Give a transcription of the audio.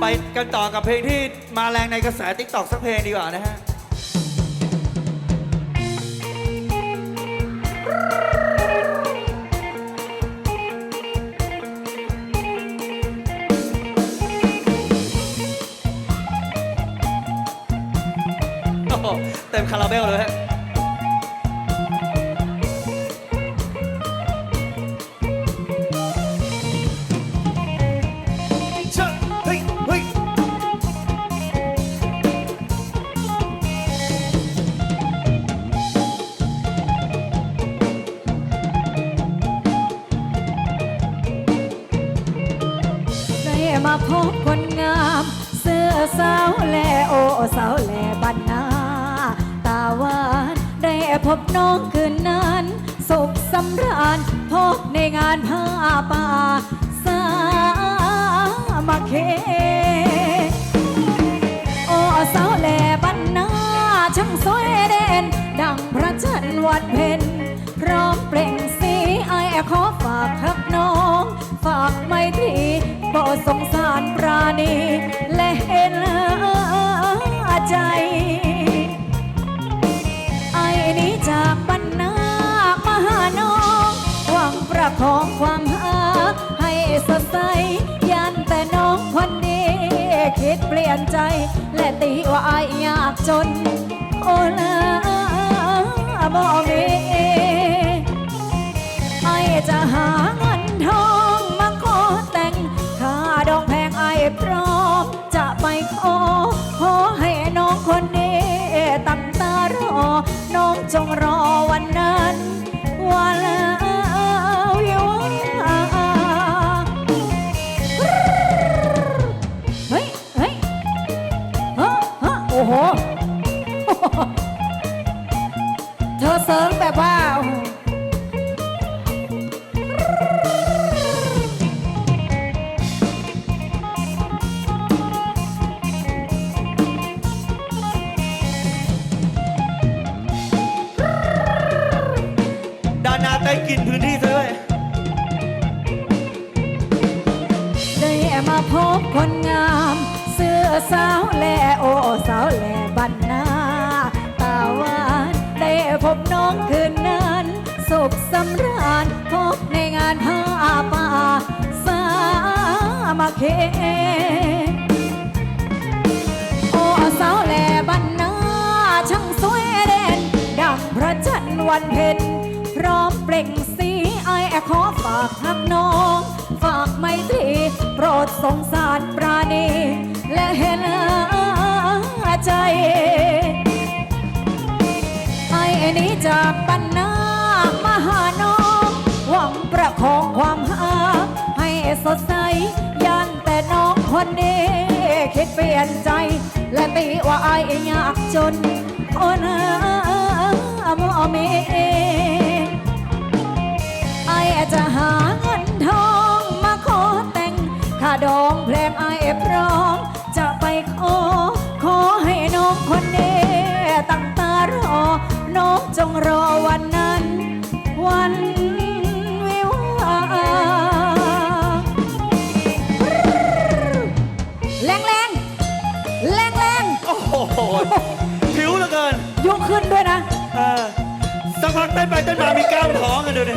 ไปกันต่อกับเพลงที่มาแรงในกระแสติ๊กตอกสักเพลงดีกว่านะฮะ โอ้โหเต็มคาราเบลเลยฮะ มาพบคนงาม เสื้อสาวแลโอสาวแลบันนาตาหวานได้พบน้องคืนนั้นสุขสำราญพบในงานผ้าป่าสามาเคโอสาวแลบันนาช่างสวยเด่นดังพระจันทร์วันเพ็ญพร้อมเปล่งสีไอขอฝากฮักน้อง ฝากไม่ต รีโปรดสงสารปราณีและเห็นใจ ไอ้นี้จากบรรณามาหาน้อง หวังประคองความหักให้สดใสยันแต่น้องคนดีคิดเปลี่ยนใจ และตีว่าไอ้อยากจน โอละบ่มีไอ้จะหา เธอเสริงแบบว่าด้านหน้าได้กินพื้นที่ซะด้วย ได้มาพบคนงาม เสื้อสาวแลโอสาวแลบันนาตาหวานได้ พบน้องคืนนั้นสุขสำราญพบในงานผ้าป่าสามาเคโอ้สาวแลบันนาช่างสวยเด่นดังพระจันทร์วันเพ็ญพร้อมเปล่งสีไอแอขอฝากหักน้อง ฝากไมตรีโปรดสงสารปราณีและเห็นใจ นี้จากปันนามาหาน้องหวังประคองความหักให้สดใสยันแต่น้องคนนี้คิดเปลี่ยนใจ และตีว่าไอ้อยากจนโอ้นะมอเมไอ้จะหาเงินทองมาขอแต่งค่าดองแพลงไอ้พร้อมจะไปขอ จงรอวันนั้น วันวิวาแรงแรงแรงแรงโอ้โหผิวเหลือเกินยกขึ้นด้วยนะ เออสักพักเต้นไปเต้นมามีกล้ามท้องกันดูดิ